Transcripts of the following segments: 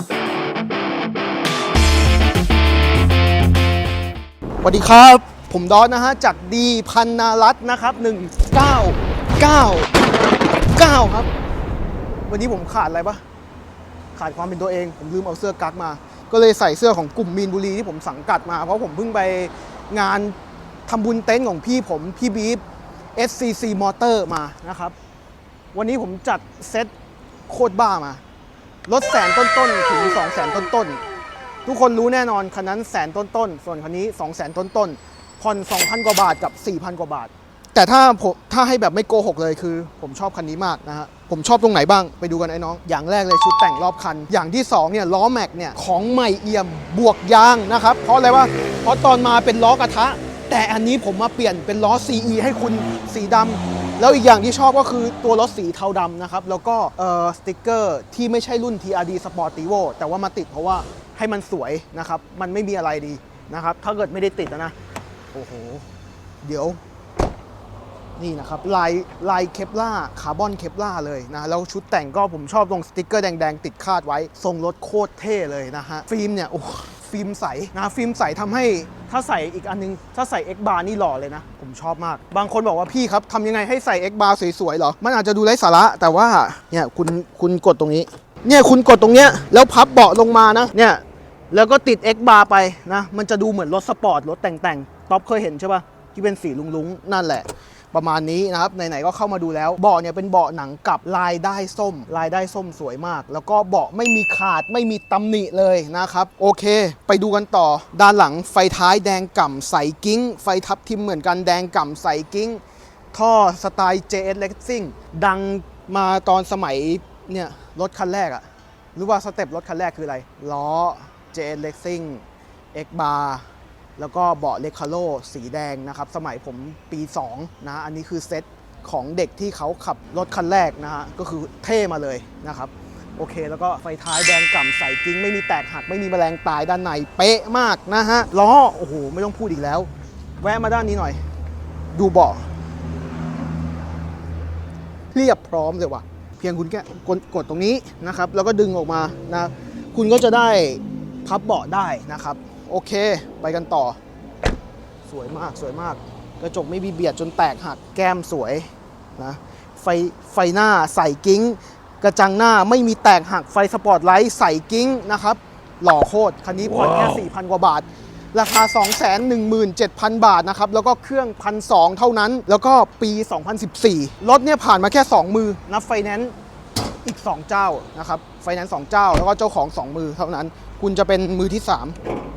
สวัสดีครับ ผมดอนนะฮะ จากดีพันนารัตนะครับ 1999 ครับ วันนี้ผมขาดอะไรปะขาดความเป็นตัวเอง ผมลืมเอาเสื้อกั๊กมา ก็เลยใส่เสื้อของกลุ่มมีนบุรีที่ผมสังกัดมา เพราะผมเพิ่งไปงานทำบุญเต็นท์ของพี่ผมพี่บีฟ SCC Motor มานะครับ วันนี้ผมจัดเซตโคตรบ้ามา รถแสนต้นๆถึง2แสนต้นๆทุกคนรู้แน่นอนคันนั้นแสนต้นๆส่วนคันนี้2 0 0แสนต้นๆผ่อน 2,000 กว่าบาทกับ 4,000 กว่าบาท แต่ถ้าผมถ้าให้แบบไม่โกหกเลยคือ ผมชอบคันนี้มากนะฮะผมชอบตรงไหนบ้างไปดูกันไอ้น้อง อย่างแรกเลยชุดแต่งรอบคัน อย่างที่2เนี่ยล้อแม็กเนี่ยของใหม่เอี่ยมบวกยางนะครับเพราะอะไรวะเพราะตอนมาเป็นล้อกระทะ แต่อันนี้ผมมาเปลี่ยนเป็นล้อ CE ให้คุณสีดำ แล้วอีกอย่างที่ชอบก็คือตัวรถสีเทาดำนะครับ แล้วก็เอ่อสติกเกอร์ที่ไม่ใช่รุ่น TRD Sportivo แต่ว่ามาติดเพราะว่าให้มันสวยนะครับ มันไม่มีอะไรดีนะครับ ถ้าเกิดไม่ได้ติดนะนะ โอ้โห เดี๋ยว นี่นะครับ ลายลายเคปล่าคาร์บอนเคปล่าเลยนะ แล้วชุดแต่งก็ผมชอบตรงสติกเกอร์แดง ๆ ติดคาดไว้ ทรงรถโคตรเท่เลยนะฮะ ฟิล์มเนี่ย โอ้ฟิล์มใสนะฟิล์มใสทำให้ ถ้าใส่อีกอันนึง ถ้าใส่ X bar นี่หล่อเลยนะ ผมชอบมาก บางคนบอกว่าพี่ครับทำยังไงให้ใส่ X bar สวยๆหรอ มันอาจจะดูไร้สาระ แต่ว่าเนี่ยคุณคุณกดตรงนี้ เนี่ยคุณกดตรงเนี้ยแล้วพับเบาะลงมานะ เนี่ยแล้วก็ติด X bar ไปนะ มันจะดูเหมือนรถสปอร์ตรถแต่งๆ ท็อปเคยเห็นใช่ปะที่เป็นสีลุงๆ นั่นแหละ ประมาณนี้นะครับไหนๆก็เข้ามาดูแล้วเบาะเนี่ยเป็นเบาะหนังกับลายได้ส้ม ลายได้ส้มสวยมาก แล้วก็เบาะไม่มีขาดไม่มีตำหนิเลยนะครับ โอเค ไปดูกันต่อ ด้านหลังไฟท้ายแดงก่ำใสกิ้ง ไฟทับทิมเหมือนกันแดงก่ำใสกิ้ง ท่อสไตล์ JS Racing ดังมาตอนสมัยเนี่ยรถคันแรกอะหรือว่าสเต็ปรถคันแรกคืออะไรล้อ JS Racing X bar แล้วก็เบาะเลคาโลสีแดงนะครับ สมัยผมปี2นะอันนี้คือเซตของเด็กที่เขาขับรถคันแรกนะฮะก็คือเท่มาเลยนะครับโอเค แล้วก็ไฟท้ายแดงก่ำใสกิ้ง ไม่มีแตกหัก ไม่มีแมลงตายด้านใน เป๊ะมากนะฮะล้อโอ้โห ไม่ต้องพูดอีกแล้ว แวะมาด้านนี้หน่อย ดูเบาะเรียบพร้อมเลยว่ะ เพียงคุณแค่กดตรงนี้นะครับ แล้วก็ดึงออกมานะ คุณก็จะได้พับเบาะได้นะครับ โอเค ไปกันต่อ สวยมากสวยมาก กระจกไม่มีเบียดจนแตกหักแก้มสวยนะไฟไฟหน้าใส่กิ้ง กระจังหน้าไม่มีแตกหักไฟสปอตไลท์ใส่กิ้งนะครับ หล่อโคตร คันนี้ผ่อนแค่ 4,000 กว่าบาท ราคา 217,000 บาทนะครับ แล้วก็เครื่อง 1,200 เท่านั้น แล้วก็ปี 2014 รถเนี่ยผ่านมาแค่ 2 มือ นับไฟแนนซ์อีก 2 เจ้านะครับ ไฟแนนซ์2เจ้า แล้วก็เจ้าของ 2 มือเท่านั้น คุณจะเป็นมือที่ 3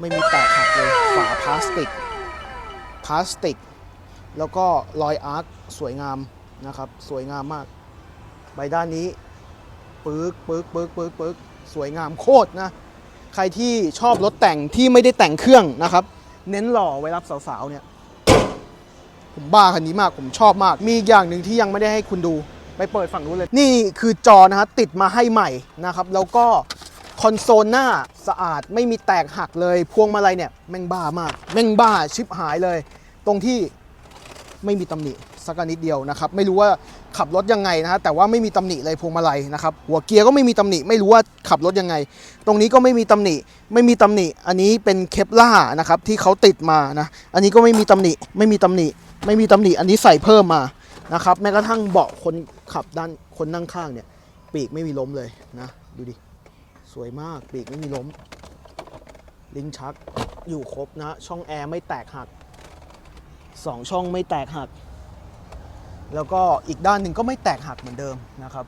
ไม่มีแตกหักเลย ฝาพลาสติก พลาสติก แล้วก็รอยอาร์คสวยงามนะครับ สวยงามมาก ใบด้านนี้ปึ๊กปึ๊กปึ๊กปึ๊กปึ๊กสวยงามโคตรนะ ใครที่ชอบรถแต่งที่ไม่ได้แต่งเครื่องนะครับ เน้นหล่อไว้รับสาวๆเนี่ย ผมบ้าคันนี้มาก ผมชอบมาก มีอีกอย่างหนึ่งที่ยังไม่ได้ให้คุณดู ไปเปิดฝั่งนู้นเลย นี่คือจอนะฮะติดมาให้ใหม่นะครับ แล้วก็ คอนโซลหน้าสะอาดไม่มีแตกหักเลย พวงมาลัยเนี่ยแม่งบ้ามาก แม่งบ้าชิบหายเลย ตรงที่ไม่มีตำหนิสักนิดเดียวนะครับ ไม่รู้ว่าขับรถยังไงนะฮะแต่ว่าไม่มีตำหนิเลยพวงมาลัยนะครับ หัวเกียร์ก็ไม่มีตำหนิ ไม่รู้ว่าขับรถยังไง ตรงนี้ก็ไม่มีตำหนิ ไม่มีตำหนิ อันนี้เป็นเคปล่านะครับที่เขาติดมานะ อันนี้ก็ไม่มีตำหนิ ไม่มีตำหนิ ไม่มีตำหนิ อันนี้ใส่เพิ่มมานะครับ แม้กระทั่งเบาะคนขับด้านคนนั่งข้างเนี่ย ปีกไม่มีล้มเลยนะ ดูดิ สวยมากปีกไม่มีล้ม ลิ้นชักอยู่ครบนะ ช่องแอร์ไม่แตกหักสองช่องไม่แตกหัก แล้วก็อีกด้านหนึ่งก็ไม่แตกหักเหมือนเดิมนะครับ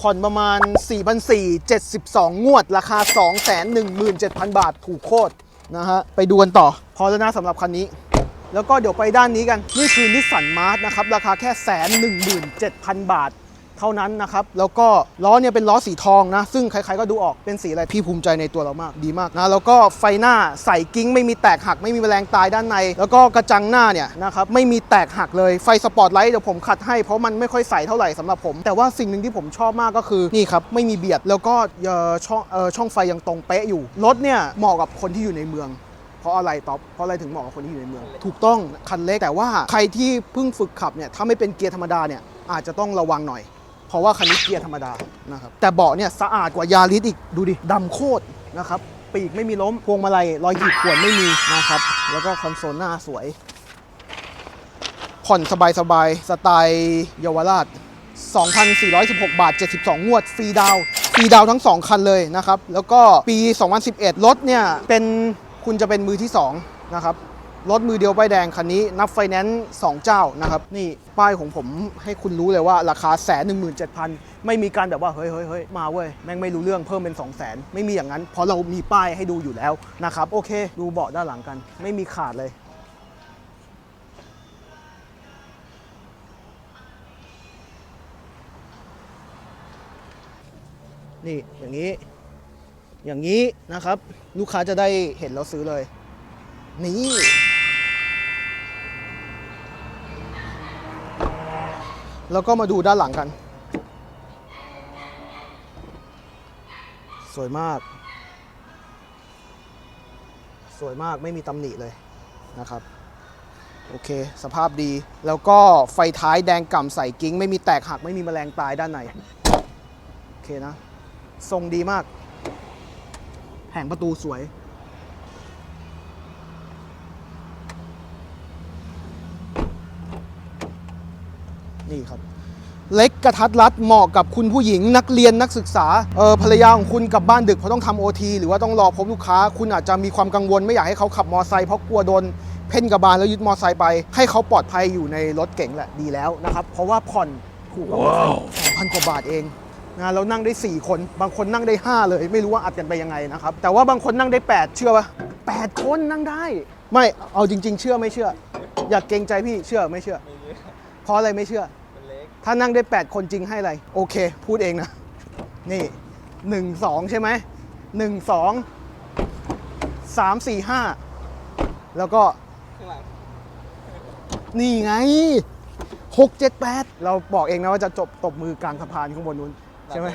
ผ่อนประมาณ 4 4 72 งวด ราคา 217,000 บาท ถูกโคตรนะฮะ ไปดูกันต่อ พอแล้วนะสำหรับคันนี้ แล้วก็เดี๋ยวไปด้านนี้กัน นี่คือนิสสันมาร์ s นะครับ ราคาแค่แสนหนึ่งหมื่นเจ็ดพันบาทเท่านั้นนะครับ แล้วก็ล้อเนี่ยเป็นล้อสีทองนะ ซึ่งใครๆก็ดูออกเป็นสีอะไรพี่ภูมิใจในตัวเรามากดีมากนะ แล้วก็ไฟหน้าใส่กิ้ง ไม่มีแตกหัก ไม่มีแมลงตายด้านใน แล้วก็กระจังหน้าเนี่ยนะครับไม่มีแตกหักเลยไฟสปอตไลท์เดี๋ยวผมขัดให้เพราะมันไม่ค่อยใสเท่าไหร่สำหรับผม แต่ว่าสิ่งหนึ่งที่ผมชอบมากก็คือนี่ครับไม่มีเบียดแล้วก็เออช่องช่องไฟยังตรงเป๊ะอยู่รถเนี่ยเหมาะกับคนที่อยู่ในเมือง ราะอะไรตอปเพราะอะไรถึงเหมาะกับคนที่อยู่ในเมือง ถูกต้องคันเล็กแต่ว่าใครที่เพิ่งฝึกขับเนี่ยถ้าไม่เป็นเกียร์ธรรมดาเนี่ยอาจจะต้องระวังหน่อย เพราะว่าคันนี้เกียร์ธรรมดานะครับแต่เบาะเนี่ยสะอาดกว่ายาริสอีกดูดิดำโคตรนะครับปีกไม่มีล้มพวงมาลัยรอยขีดข่วนไม่มีนะครับแล้วก็คอนโซลหน้าสวย ผ่อนสบายๆสไตล์เยาวราช 2,416 บาท 72 งวดฟรีดาวฟรีดาวทั้ง 2 คันเลยนะครับ แล้วก็ปี 2011 รถเนี่ย เป็น คุณจะเป็นมือที่2นะครับรถมือเดียวป้ายแดงคันนี้นับไฟแนนซ์2เจ้านะครับนี่ป้ายของผมให้คุณรู้เลยว่าราคาแสนหนึ่งหมื่นเจ็ดพันไม่มีการแบบว่าเฮ้ยเฮ้ยเฮ้ยมาเว้ยแม่งไม่รู้เรื่องเพิ่มเป็น 2 0 0แสนไม่มีอย่างนั้น เพราะเรามีป้ายให้ดูอยู่แล้วนะครับโอเค ดูเบาะด้านหลังกัน ไม่มีขาดเลย นี่อย่างนี้ อย่างนี้นะครับ ลูกค้าจะได้เห็นแล้วซื้อเลย นี่แล้วก็มาดูด้านหลังกัน สวยมาก สวยมากไม่มีตำหนิเลยนะครับ โอเค สภาพดีแล้วก็ไฟท้ายแดงก่ำใส่กิ้ง ไม่มีแตกหัก ไม่มีแมลงตายด้านใน โอเคนะ ทรงดีมาก งประตูสวย นี่ครับ เล็กกระทัดรัดเหมาะกับคุณผู้หญิงนักเรียนนักศึกษาเออภรรยาของคุณกลับบ้านดึกเพราะต้องทำโอทีหรือว่าต้องรอพบลูกค้า คุณอาจจะมีความกังวลไม่อยากให้เขาขับมอไซค์เพราะกลัวโดนเพ่นกระบาลแล้วยึดมอไซค์ไป ให้เขาปลอดภัยอยู่ในรถเก๋งแหละดีแล้วนะครับ เพราะว่าผ่อนถูกกว่าสองพันกว่าบาทเอง นะเรานั่งได้ 4 คน บางคนนั่งได้ 5 เลย ไม่รู้ว่าอัดกันไปยังไงนะครับ แต่ว่าบางคนนั่งได้ 8 เชื่อปะ8 คนนั่งได้ ไม่เอาจริง ๆ เชื่อไม่เชื่อ อยากเกรงใจพี่เชื่อไม่เชื่อ เพราะอะไรไม่เชื่อ ถ้านั่งได้ 8 คนจริงให้อะไร โอเค พูดเองนะ นี่1 2ใช่ไหม1 2 3 4 5แล้วก็ นี่ไง6 7 8เราบอกเองนะว่าจะจบตบมือกลางสะพานข้างบนนู้น ใช่ไหม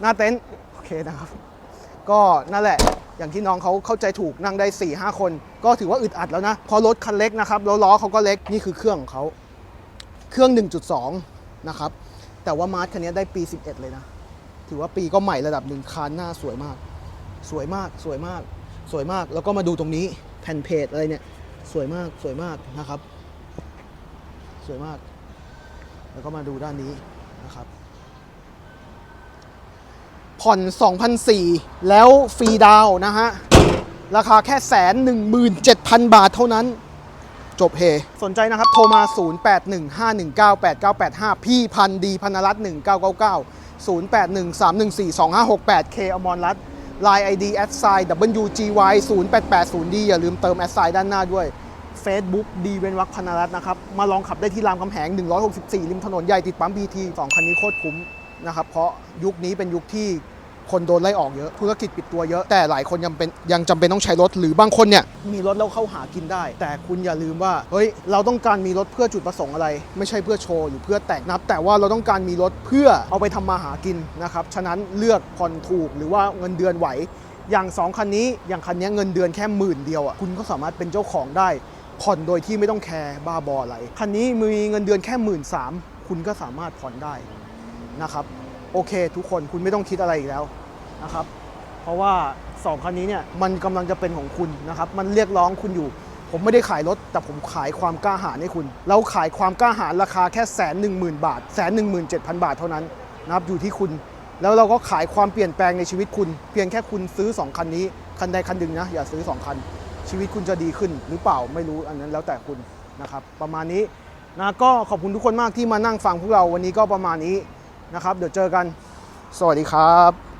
หน้าเต็นท์โอเคนะครับ ก็นั่นแหละอย่างที่น้องเขาเข้าใจถูกนั่งได้4 5คน ก็ถือว่าอึดอัดแล้วนะ พอรถคันเล็กนะครับแล้วล้อเขาก็เล็กนี่คือเครื่องของเขาเครื่อง 1.2 นะครับ แต่ว่ามาร์ทคันนี้ได้ปี 11 เลยนะ ถือว่าปีก็ใหม่ระดับหนึ่งคานหน้าสวยมาก สวยมากสวยมาก สวยมากแล้วก็มาดูตรงนี้แผ่นเพจอะไรเนี่ย สวยมากสวยมากนะครับ สวยมาก แล้วก็มาดูด้านนี้นะครับ ผ่อน2,004แล้วฟรีดาวนะฮะ ราคาแค่แสนหนึ่งหมื่นเจ็ดพันบาทเท่านั้น จบเฮ สนใจนะครับ โทรมา 0815198985 พี่พันดีพันรัตน์1999 0813142568 K อมรรัตน์ Line ID at sign WGY 0880D อย่าลืมเติม at sign ด้านหน้าด้วย Facebook ดีเวนวักพนรัตน์นะครับ มาลองขับได้ที่รามคำแหง 164 ริมถนนใหญ่ติดปั๊ม BT 2 คันนี้โคตรคุ้มนะครับ เพราะยุคนี้เป็นยุคที่ คนโดนไล่ออกเยอะ ธุรกิจปิดตัวเยอะ แต่หลายคนยังเป็นยังจำเป็นต้องใช้รถ หรือบางคนเนี่ยมีรถแล้วเข้าหากินได้ แต่คุณอย่าลืมว่า เฮ้ย เราต้องการมีรถเพื่อจุดประสงค์อะไร ไม่ใช่เพื่อโชว์หรือเพื่อแต่งนับ แต่ว่าเราต้องการมีรถเพื่อเอาไปทำมาหากินนะครับ ฉะนั้นเลือกผ่อนถูกหรือว่าเงินเดือนไหว อย่าง 2 คันนี้ อย่างคันนี้เงินเดือนแค่หมื่นเดียวอะ คุณก็สามารถเป็นเจ้าของได้ ผ่อนโดยที่ไม่ต้องแคร์บ้าบออะไร คันนี้มีเงินเดือนแค่หมื่นสามคุณก็สามารถผ่อนได้นะครับ โอเค ทุกคนคุณไม่ต้องคิดอะไรอีกแล้วนะครับ เพราะว่า 2 คันนี้เนี่ยมันกำลังจะเป็นของคุณนะครับ มันเรียกร้องคุณอยู่ ผมไม่ได้ขายรถ แต่ผมขายความกล้าหาญให้คุณ เราขายความกล้าหาญราคาแค่แสนหนึ่งหมื่นบาทแสนหนึ่งหมื่นเจ็ดพันบาทเท่านั้นนะครับอยู่ที่คุณ แล้วเราก็ขายความเปลี่ยนแปลงในชีวิตคุณ เพียงแค่คุณซื้อ 2 คันนี้ คันใดคันหนึ่งนะอย่าซื้อ 2 คัน ชีวิตคุณจะดีขึ้นหรือเปล่าไม่รู้อันนั้นแล้วแต่คุณนะครับประมาณนี้นะก็ขอบคุณทุกคนมากที่มานั่งฟังพวกเราวันนี้ก็ประมาณนี้ นะครับ เดี๋ยวเจอกัน สวัสดีครับ